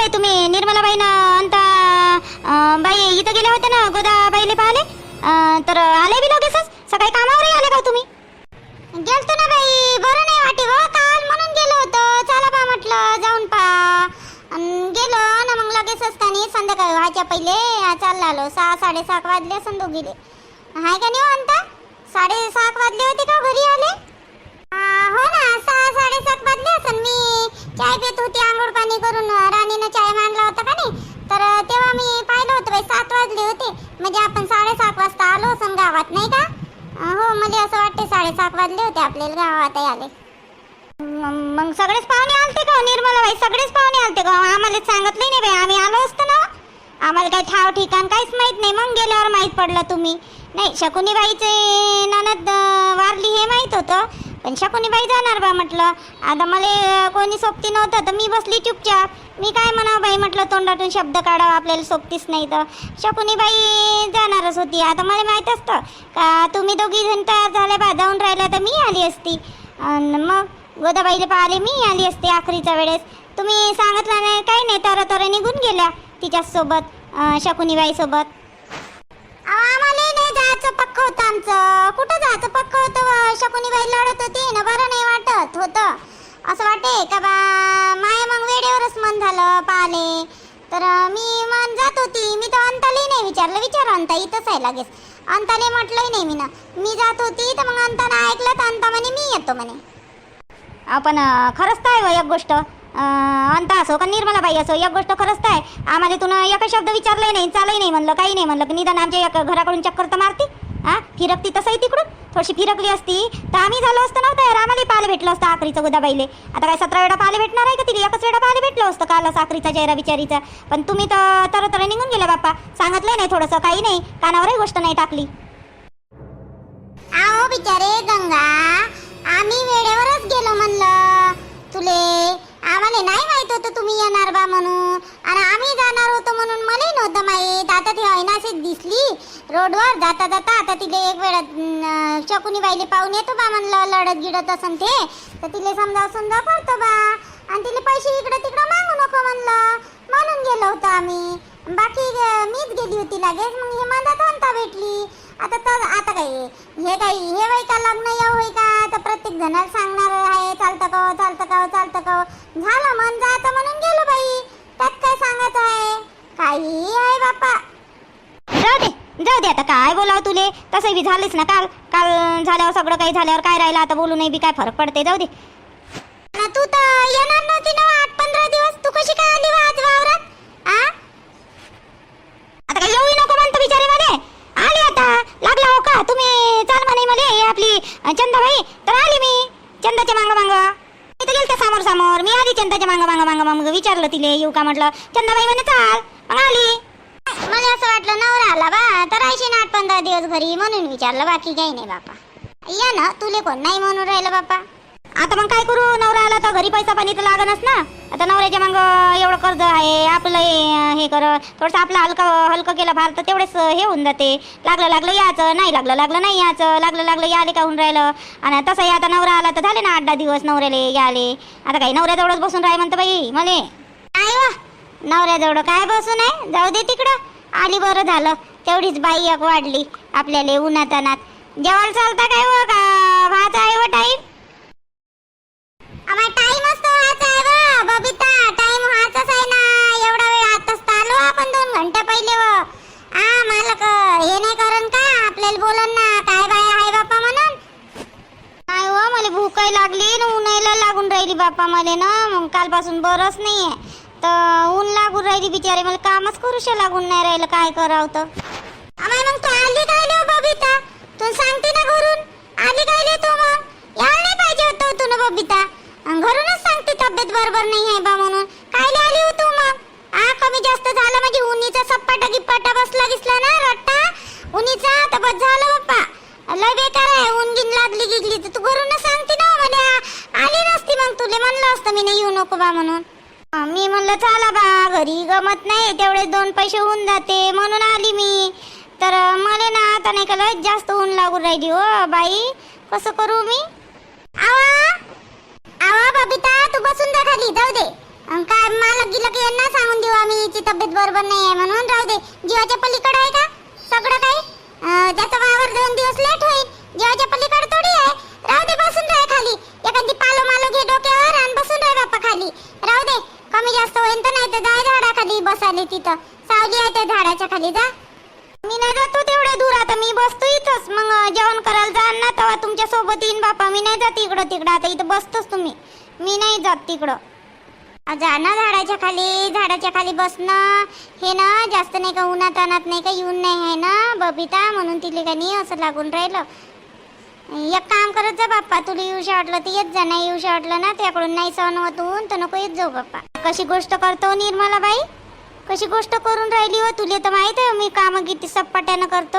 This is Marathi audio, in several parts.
बाई तुम्ही निर्मलाबाई ना अंत बाई इथं गेले होते ना गोदाबाईले पाहिले तर आले बी लगेचच? सकाळी कामावर आले का तुम्ही? गेलतो ना बाई बरं नाही वाटे हो काल म्हणून गेलो होतो. चला पा म्हटलं जाऊन पा. गेलो ना मग लगेचच असताना संध्याकाळी व्हायच्या पहिले चालला आलो. सहा साडेसहा वाजले असं दोघीले. हाय का नाही हो अंता? साडेसहा वाजले होते का घरी आले? हो ना सहा साडेसात वाजले असं मी चाय पित होती आंघोळ पाणी करून चाय मांडला होता का नाही? तर तेव्हा मी पाहिलं होतं बाई सात वाजले होते. म्हणजे आपण साडेसात वाजता आलो असं गावात नाही का? हो मला असं वाटते साडेसात वाजले होते आपल्याला गावात आले. मग सगळेच पाहुणे आलते का हो? निर्मला बाई सगळेच पाहुणे आलते का हो? आम्हाला सांगितलं नाही बाई आम्ही आलो असतो ना. आम्हाला काही ठाव ठिकाण काहीच माहीत नाही. मग गेल्यावर माहीत पडलं तुम्ही. नाही शकुनीबाईचे ननद वारली हे माहीत होतं पण शकुनीबाई जाणार बा म्हटलं. आता मला कोणी सोबती नव्हतं तर मी बसली चुपचाप. मी काय म्हणावं बाई म्हटलं तोंडातून शब्द काढावा आपल्याला सोबतीच नाही तर. शकुनीबाई जाणारच होती. आता मला माहीत असतं का तुम्ही दोघी जण तयार झाल्या बा जाऊन राहिल्या तर मी आली असती. आणि मग गोदाबाईला पाहिले मी आली असते आखरीच्या वेळेस. तुम्ही सांगितलं नाही काही नाही तर तर निघून गेल्या तिच्यासोबत शकुनीबाईसोबत. आम्हाला जायचं पक्क होतं आमचं. कुठं जायचं पक्क होतं शकुनी बाई लढत होती ना बरं नाही वाटत होतं. असं वाटे का बा? माय मग वेळेवरच मन झालं पाले तर मी मन जात होती. मी तर अंताली नाही विचारलं. विचार अंता इथंच आहे लगेच. अंताले म्हटलंही नाही मी ना मी जात होती तर मग अंतानं ऐकलं तर अंता म्हणे मी येतो म्हणे. आपण खरंच तर आहे एक गोष्ट? अंत असो का निर्मलाबाई असो एक गोष्ट खरंच आहे. आम्हाला तुला एक शब्द विचारलंय नाही चालही नाही म्हणलं काही नाही म्हणलं. की निदान आमच्या एक घराकडून चक्कर तर मारती. हा फिरकती तसंही तिकडून. थोडीशी फिरकली असती. तर आम्ही झालो असतं नव्हतं हो यार आम्हाला पाहायला भेटलं असतं आखरीचं गोदाबाईले. आता काय सतरा वेळा पाहायला भेटणार आहे का तिला? एकच वेळा पाहायला भेटलं असतं कालच आखरीचा चेहरा विचारीचा पण तुम्ही तर तर तर निघून गेले बाप्पा. सांगितलं नाही थोडंसं काही नाही. कानावरही गोष्ट नाही टाकली. आओ बिचारे गंगा आम्ही वेळेवरच गेलो म्हणलं. तुले आम्हाला नाही माहीत होतं तुम्ही येणार बा म्हणून. आणि आम्ही जाणार होतो म्हणून मलाही नव्हतं माहीत. आता ती ऐनाशीच दिसली. रोडवर जाता जाता आता तिले एक वेळ शकुनी बाईले पाहून येतो बा म्हणलं लढत गिडत असन ते. तर तिले समजा समजा करतो बा. आणि तिले पैसे इकडं तिकडं मागू नको म्हणलं. म्हणून गेलो होतो आम्ही. बाकी मीच गेली होती लगेच. मग हे मला थांबता भेटली? आता तर आता काय हे? काय हे वय का लग्न या होय का? तर प्रत्येक जणाला सांगणार आहे चालतं का हो, चालतं का हो, चालतं का हो? झालं मन जायचं म्हणून गेलो बाई. त्यात काय सांगायचं आहे? काही आहे बापा जाऊ दे जाऊ दे आता काय बोलावं तुले? तसं बी झालेच ना काल. काल झाल्यावर सगळं काही झाल्यावर काय राहिलं? आता बोलू नाही बी काय फरक पडते जाऊ दे तू तर येणार नव्हती ना आठ पंधरा दिवस तू कशी काय आली आज वावरात आ आता काय येऊ नको म्हणतो बिचारे मध्ये आली आता लागला हो का तुम्ही चाल म्हणे मला हे आपली चंदाबाई तर आली मी चंदाच्या मांग मांग मी तर गेलते समोर समोर मी आली चंदाच्या मांग मांग मांग मांग विचारलं तिले येऊ का म्हटलं? चंदाबाई म्हणे चाल. मग आली. मला असं वाटलं नवरा आला बा तर राहायची ना आठ पंधरा दिवस घरी म्हणून विचारलं बाकी काही नाही बापा. या ना तुले कोण नाही म्हणून राहिलं बापा. आता मग काय करू? नवरा आला तर घरी पैसा पाणी तर लागणच ना. आता नवऱ्याच्या मग एवढं कर्ज आहे आपलं हे कर. थोडंसं आपलं हलकं हलकं केलं फार तर तेवढेच हे होऊन जाते. लागलं लागलं याचं नाही लागलं लागलं नाही याचं. लागलं लागलं याले का होऊन राहिलं? आणि तसंही आता नवरा आला तर झाले ना आठ दहा दिवस नवऱ्याले याले आता काही नवऱ्याजवळच बसून राह म्हणतं बाई मले. काय वा हो. नवऱ्याजवळ काय बसून आहे? जाऊ दे तिकडं. आली बरं झालं. तेवढीच बाई एक वाढली आपल्याला उन्हात अनात जेवायला चालता काय हो का? भात आहे व टाईम आम्हाला टाइम असतो व्हायचा आहे व बबिता टाइम व्हायचाच आहे ना. एवढा वेळ आताच तर आलो आपण दोन घंटे पहिले व. आ मालक हे नाही करण का? आपल्याला बोलन ना. काय बाय आहे बापा म्हणून? काय हो मला भूकही लागली न उन्हायला लागून राहिली बाप्पा मला ना. मग कालपासून बरंच नाही आहे तर ऊन लागून राहिली बिचारे. मला कामच करूशा लागून नाही राहिलं. काय करावं तर? आम्हाला मग तू आली काय लो हो, बबिता? तू सांगते ना घरून? आली काय ले तू मग? यायला नाही पाहिजे होतं तू ना बबिता. घरूनच सांगते तब्येत बरोबर नाही आहे बा म्हणून. काय आली हो तू मग? आ कमी जास्त झालं म्हणजे उन्हीचा सप्पाटा गिप्पाटा बसला गिसला ना रट्टा. उन्हीचा तर बस झालं बाप्पा लय बेकार आहे ऊन गिन लागली गिगली. तर तू घरूनच सांगते ना हो मला आली नसती मग तुले म्हणलं असतं मी नाही येऊ नको बा म्हणून. मी म्हणलं चला बा घरी गमत नाही तेवढे दोन पैसे होऊन जाते म्हणून आली मी. तर मला ना आता नाही का लय जास्त ऊन लागून राहिली हो बाई. कसं करू मी? आवा. बबिता तू बसून जा खाली जाऊ दे. अन काय मला गेलं की यांना सांगून देऊ याची तब्येत बरोबर नाही आहे म्हणून राहू दे. जीवाच्या पलीकडे आहे का? सगळं काही? अं, त्याचा वावर दोन दिवस लेट होईल जीवाच्या पलीकडे थोडी आहे राहू दे बसून राह खाली एखादी पालो मालो घे डोक्यावर आणि बसून राह बाप्पा खाली राहू दे कमी जास्त होईल तर नाही तर जाय झाडाखाली बसाले तिथं सावली आहे त्या झाडाच्या खाली जा मी नाही जातो तेवढ्या दूर आता मी बसतो इथंच मग अं, जेवण करायला जाण ना तेव्हा तुमच्यासोबत येईन बापा मी नाही जात इकडं तिकडं आता इथं बसतोच तुम्ही मी नाही जात तिकडं आ, जा ना झाडाच्या खाली झाडाच्या खाली बसणं. हे ना जास्त नाही का उन्हात अनात नाही का येऊन नाही आहे ना बबिता म्हणून तिले का नाही असं लागून राहिलं. एक काम करत जा बाप्पा तुला येऊ वाटलं तर येत जा नाही येऊ वाटलं ना त्याकडून नाही सहन होत ऊन तर नको येत जाऊ बाप्पा. कशी गोष्ट करतो निर्मला बाई? कशी गोष्ट करून राहिली हो तुले तर माहीत आहे मी कामं किती सपाट्यानं करतो.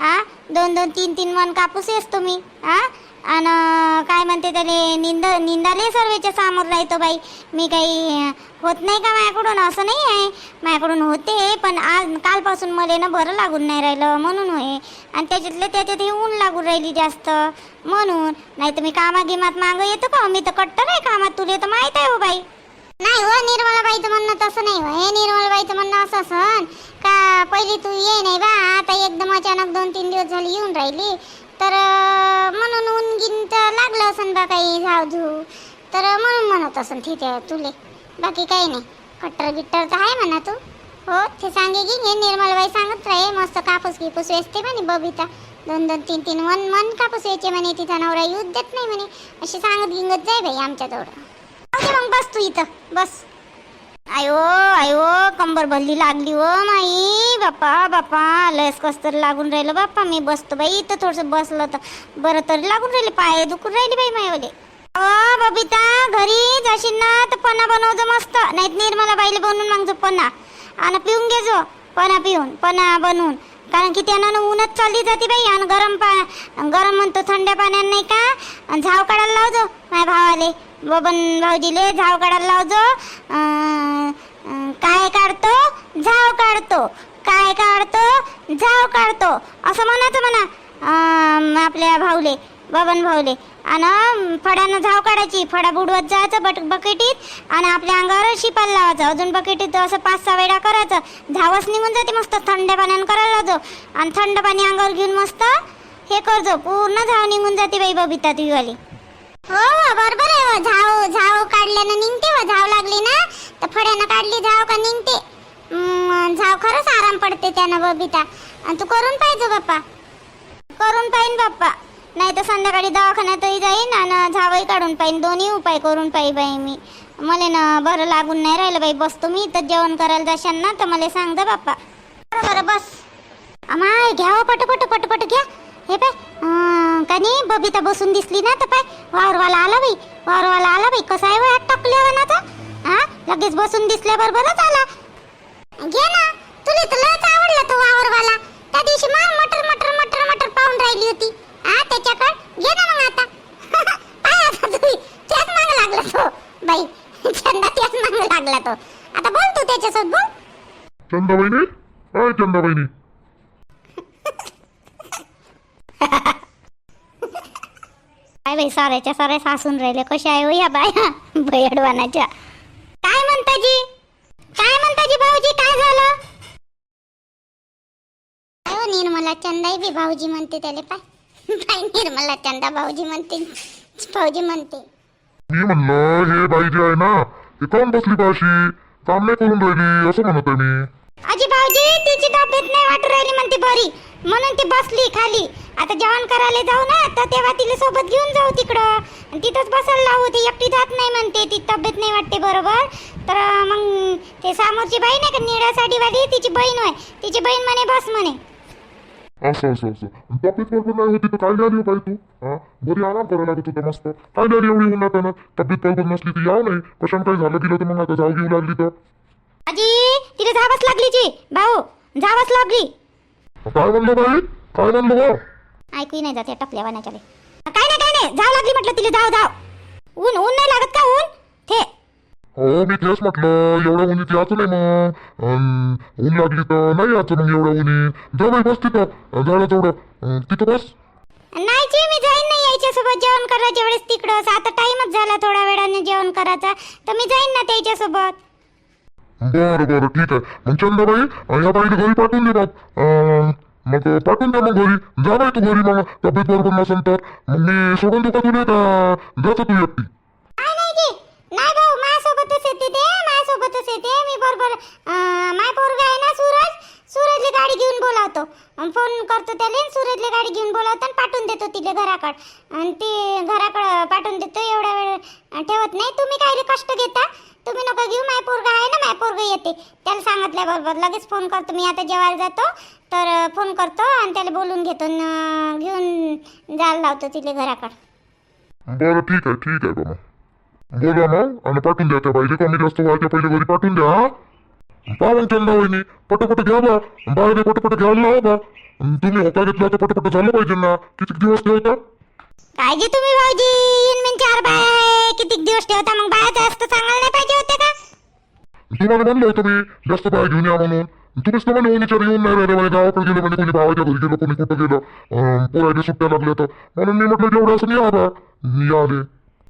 आ? दोन दोन तीन तीन मन कापूस येसतो मी आ? आणि काय म्हणते त्याले निंद निंदाले सर्वेच्या सामोर राहतो बाई. मी काही होत नाही का माझ्याकडून? असं नाही आहे. माझ्याकडून होते पण आज कालपासून मला ना बरं लागून नाही राहिलं म्हणून होय. आणि त्याच्यातले त्याच्यात हे ऊन लागून राहिली जास्त म्हणून. नाही तर मी कामागिमात मागं येतो का हो? मी तर कट्टर आहे कामात. तुले तर माहीत आहे हो बाई. नाही हो निर्मलाबाईचं म्हणणं तसं नाही हो. हे निर्मलाबाईचं म्हणणं असं सण का पहिली तू ये नाही बा. आता एकदम अचानक दोन तीन दिवस झाली येऊन राहिली. तर म्हणून ऊन गिन तर लागलं असन बा काही झावझू तर म्हणून म्हणत असन ठीक आहे तुले बाकी काही नाही. कट्टर बिट्टर तर आहे म्हणा तू. हो ते सांगे की हे निर्मलबाई सांगत राहे मस्त कापूस गिपूस वेचते म्हणे बबिता. दोन दोन तीन तीन मन मन कापूस वेचे म्हणे तिचा नवरा येऊच देत नाही म्हणे. अशी सांगत गिंगत जाय बाई आमच्या तेवढं मग बस तू इथं. बस. आयो हो, आयो हो, कंबर भल्ली लागली हो माई. बाप्पा बाप्पा लयस कस लागून राहिलं बाप्पा मी बसतो बाई इथं थोडंसं बसलं तर बरं तरी लागून राहिले पाय दुखून राहिली बाई मायवले. अ बबिता घरी जाशील ना तर पन्हा बनवजो मस्त. नाहीत निर्मला बाईला बनवून मागजो पन्ना. आणि पिऊन घेजो पन्हा पिऊन पन्हा बनवून. कारण की त्यानं ऊनच चालली जाते बाई. आणि गरम पा गरम म्हणतो थंड पाण्यानं नाही का? आणि झाव काढायला लावजो माझ्या भावाले. बबन भाऊजीले झाव काढायला लावजो काय काढतो? झाव काढतो. काय काढतो? झाव काढतो. असं म्हणायचं म्हणा. आपल्या भाऊले बबन भाऊले. आणि फड्यानं झाव काढायची. फडा बुडवत जायचं बट बकेटीत. आणि आपल्या अंगावर शिपायला लावायचं. अजून बकेटीत असं पाच सहा वेळा करायचं. झावच निघून जाते मस्त. थंड पाण्यानं करायला लावजो आणि थंड पाणी अंगावर घेऊन मस्त हे करजो पूर्ण झाव निघून जाते बाई बबिता तुझीवाली हो बरोबर आहे हो. झाव झाव काढल्यानं निघते व झाव लागली ना तर फड्यानं काढली झाव का निघते? झाव खरंच आराम पडते त्यानं बबिता. आणि तू करून पाहिजे बाप्पा. करून पाहिन बाप्पा. नाही तर संध्याकाळी दवाखान्यातही जाईन आणि झावही काढून पाहिन. दोन्ही उपाय करून पाही बाई मी. मला ना बरं लागून नाही राहिलं बाई. बसतो मी तर जेवण करायला जाशाल ना तर मला सांग दा बाप्पा. बरं बरं बस. अमाय घ्या हो, पटपट पटपट घ्या. हे पाय का नाही बबिता बसून दिसली ना तर पाय. वावरवाला आला बाई वावरवाला आला बाई. कसा आहे हात टाकल्या ना तर हा? लगेच बसून दिसल्याबरोबरच आला. घे ना तुला तर लयच आवडला तो वावरवाला. त्या दिवशी मार मटर मटर मटर मटर पाहून राहिली होती. हा त्याच्याकडे? घे ना मग आता. पाय आता तुम्ही. त्याच माग लागला तो. बाई चंदा त्याच माग लागला तो. आता बोल तू त्याच्यासोबत बोल. चंदा बहिणी अय चंदा बहिणी काय बाई साऱ्याच्या साऱ्या सासून राहिले. कशा आहे हो या बाया? भयडवानाच्या. काय म्हणता जी काय म्हणता जी भाऊजी काय झालं? काय हो निर्मला चंदाई बी भाऊजी म्हणते त्याले पाय. पाय निर्मला चंदा भाऊजी म्हणते. भाऊजी म्हणते. मी म्हणलं हे बाई जी आहे ना ते कोण बसली पाशी? काम नाही करून राहिली असं म्हणत आहे मी. आजी भाऊजी तिची तब्येत नाही वाटू राहिली म्हणते बरी. म्हणून ती बसली खाली. आता जेवण करायला जाऊ ना तर तेव्हा तिला सोबत घेऊन जाऊ तिकडं. तिथंच बसायला लावू ती एकटी जात नाही म्हणते. ती तब्येत नाही वाटते बरोबर. तर मग ते समोरची बाई नाही का? निळ्या साडीवाली तिची बहीण होय. तिची बहीण म्हणे बस म्हणे. असं असं असं. तब्येत बरोबर नाही होती तर काय आली हो बाई तू? हा? बरी आराम करायला लागत होता मस्त. काय आली एवढी उन्हात आणत तब्येत बरोबर नसली तर याव नाही. कशाने काय झालं तिला तर मग आता जाऊ घेऊ लागली तर? अजी तिला जावच लागली जी. भाऊ जावच लागली. काय म्हणलं बाई? काय म्हणलं बा? ऐकू नाही जाते टपल्या वाण्याच्या काय नाही काय नाही. जाव लागली म्हटलं तिला जाव जाव. ऊन ऊन नाही लागत का ऊन? थे. हो मी तेच म्हटलं एवढ्या उन्हीत याचं नाही मग अन ऊन लागली तर नाही याचं मग एवढ्या उन्हीत जा बाई बस तिथं. झालं तेवढं तिथं बस. नाही जी मी जाईन ना यायच्यासोबत जेवण करायच्या वेळेस तिकडं. आता टाइमच झाला थोड्या वेळाने जेवण करायचा. तर मी जाईन ना त्याच्यासोबत. हो, बरं बरं ठीक आहे. मग चंदाबाई अं, ह्या बाईला घरी पाठवून दे बाप. मग पाठवून द्या मग घरी. जा नाही तू घरी मग तब्येत बरोबर नसेल तर. मग मी सोडून देऊ का तुला का जातो तू एकटी. नाही नाही जी नाही भाऊ माझ्यासोबतच येते ते माझ्यासोबतच येते. मी बरोबर अं, माय पोरगा आहे ना सूरज? सूरजले गाडी घेऊन बोलावतो. फोन करतो त्याला सूरजले गाडी घेऊन बोलावतो आणि पाठवून देतो तिला घराकड. आणि ते घराकडं पाठवून देतो एवढा वेळ ठेवत नाही. तुम्ही काही कष्ट घेता? तुम्ही नका घेऊ माय पोरगा आहे ना माय पोरगा येते. त्याला सांगितल्याबरोबर लगेच फोन करतो. मी आता जेवायला जातो तर फोन करतो आणि त्याला बोलून घेतो न घेऊन जायला लावतो तिला घराकडं. बरं ठीक आहे ठीक आहे बाबा. बोला मग आणि पाठवून द्या त्या बाईले. कमी जास्त व्हायच्या पहिले घरी पाठवून द्या हा. पहा चंदा वहिनी पटपट घ्या बा बाहेर पटपट घ्यायला लावा बा तुम्ही होता घेतला तर पटपट झालं पाहिजे ना किती दिवस ठेवता काय जे तुम्ही भाऊजी इन चार बाय आहे किती दिवस ठेवता मग बाया जास्त सांगायला नाही पाहिजे होते का तुम्हाला म्हणलं होतं मी जास्त बाहेर घेऊन या म्हणून तुम्हीच तर म्हणे विचार येऊन नाही राहिले म्हणे गावाकडे गेले म्हणे कोणी भावाच्या घरी गेलं कोणी कुठं गेलं अं, पोराच्या सुट्ट्या लागल्या तर म्हणून मी म्हटलं जेवढं असं या बा मी आले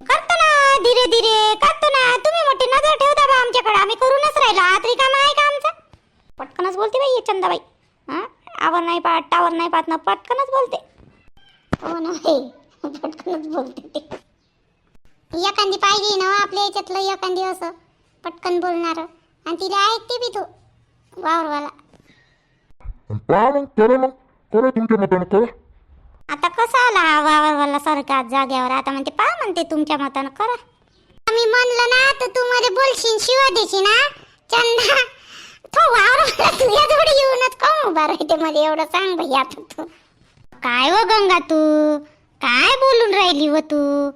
करतो ना धीरे धीरे करतो ना तुम्ही मोठी नजर ठेवता बा आमच्याकडे आम्ही करूनच राहिलो आत रिकामा पटकनच बोलते बाई चंदाबाई. हा? आवर नाही पाहत टावर नाही पाहत ना पटकनच बोलते. हो ना पटकनच बोलते ते. एखादी पाहिजे ना हो आपल्या याच्यातलं एखादी असं पटकन बोलणार. आणि तिला ऐकते बी तू वावरवाला. अन पहा मग करा मग करा तुमच्या मतानं करा. आता कसा आला हा वावरवाला सारखा जाग्यावर? आता म्हणते पहा म्हणते तुमच्या मतानं करा. आम्ही म्हणलं ना तर तू मध्ये बोलशील शिवा देशी ना चंदा तो वावरवाला तुझ्या जोडी येऊनच का उभा राहते मध्ये एवढं सांग भैया आता तू. काय व गंगा तू? काय बोलून राहिली व तू?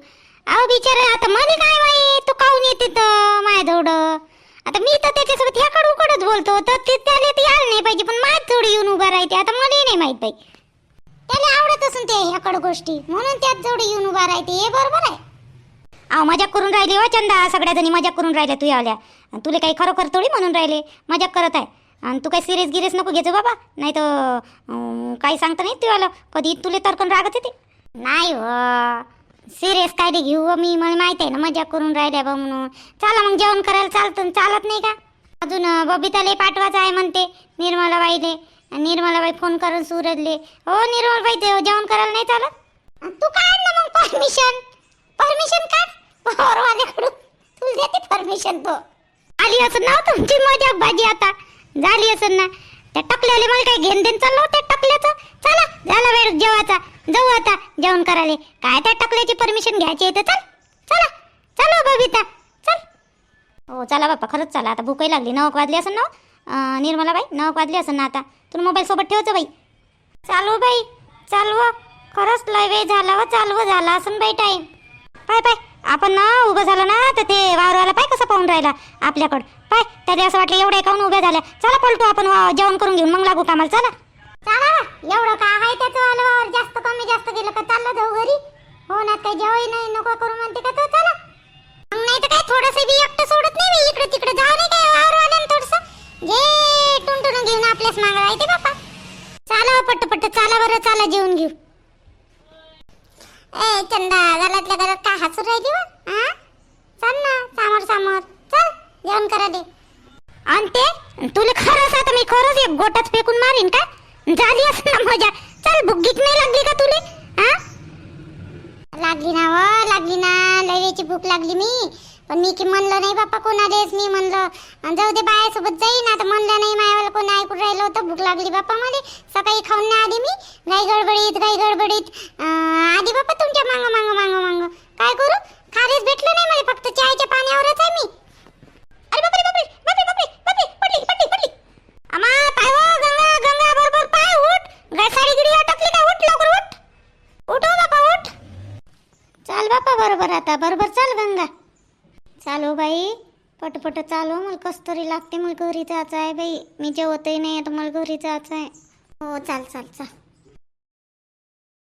अहो बिचारा आता मला काय वाई तू काऊन येते तर माझ्याजवळ? आता मी तर त्याच्यासोबत ह्याकडं उकडच बोलतो. तर ते त्याला ते यायला नाही पाहिजे पण माझ जोडी येऊन उभा राहते. आता मला नाही माहीत बाई. त्याला आवडत असून ते ह्याकडं गोष्टी. म्हणून त्याच जोडी येऊन उभा राहते. हे बरोबर आहे? अहो मजाक करून राहिली हो चंदा. सगळ्या जणी मजाक करून राहिल्या तू यावल्या. आणि तुला काही खरोखर थोडी म्हणून राहिले. मजाक करत आहे. आणि तू काही सिरियस गिरियस नको घेतो बाबा. नाही तर काही सांगता नाही तू आलं कधी तुले तर्कन रागत येते. नाही हो. सिरियस काय ते घेऊ हो मी. मला माहीत आहे ना मजाक करून राहिल्या बा म्हणून. चला मग जेवण करायला चालतं. चालत नाही का? अजून बबिताले पाठवायचं आहे म्हणते निर्मलाबाईले. निर्मलाबाई फोन करून सुरजले. हो निर्मलाबाई ते जेवण करायला नाही चालत? तू काय ना मग परमिशन परमिशन काढ. वाल्याकडून तुला देते परमिशन तो आली असं ना तुमची मजाक भाजी आता. झाली असं ना. त्या टकल्याले मला काय घेण देण चाललो त्या टकल्याचं? चला झाला वेळ जेवायचा. जाऊ आता जेवण करायला. काय त्या टकल्याची परमिशन घ्यायची आहे तर चल. चला चला हो बबिता. चल. हो चला बाप्पा खरंच चला. आता भूकही लागली. नवक वाजली असं ना हो? निर्मला बाई नवक वाजली असेल ना आता. तुला मोबाईल सोबत ठेवतो बाई. चालू बाई. चालव हो. खरंच लय वेळ झाला व चालव झाला असं बाई टाईम पाय पाय. आपण ना उभं झालं ना तर ते वावरवाला पाय कसं पाहून राहिला? आपल्याकडं. पाय त्याला असं वाटलं एवढे काऊन उभ्या झाल्या चला पलटू आपण वा- जेवण करून घेऊन. मग लागू कामाला. चला. चला एवढं का आहे त्याचं? वावर जास्त कमी जास्त गेलं का? चाललं जाऊ घरी. हो ना काही जेवाई नाही नको करू म्हणते का तो? चला. मग नाही तर काय थोडस बी एकटं सोडत नाही इकडे तिकडे जाऊ नाही काय वावरवाल्यानं थोडस. जे टुनटुन घेऊन आपल्याच मागं आहे ते बापा. चाला पट्ट पट्ट चाला बरं चाला जेवून घेऊ. ए चंदा घरातल्या घरात का हसून राहिली व? हा चल ना समोर समोर. चल जेवण करा दे. आणि ते तुला खरंच आता मी खरंच एक गोटाच फेकून मारीन का? झाली असं ना मजा. चल भुगीत नाही लागली का तुले? हा लागली ना व लागली ना. लयची भूक लागली मी. पण मी की म्हणलं नाही बाप्पा कोणालेच मी म्हणलं. जाऊ दे बायासोबत जाईन आता म्हणलं नाही मायावाला कोणी ऐकून राहिलं होतं भूक लागली बाप्पा मला सकाळी खाऊन नाही आधी मी. गाई गडबडीत गाई गडबडीत. आधी बाप्पा तुमच्या मांग मांग मांग मांग काय करू खारीच भेटलं नाही मला फक्त चायच्या पाण्यावरच आहे मी अरे बापरे बापरे बापरे बापरे बापरे पडली पडली पडली अमा पाय हो गंगा गंगा बरोबर पाय उठ गाय साडी गिडी अटकली का उठ लवकर उठ उठ हो बापा उठ चाल बापा बरोबर आता बरोबर चाल गंगा चालो बाई पटपट चालो मला कस तरी लागते मला घरी जायचं आहे बाई. मी जेवतही नाही आता मला घरी जायचं आहे. हो चाल चाल चाल.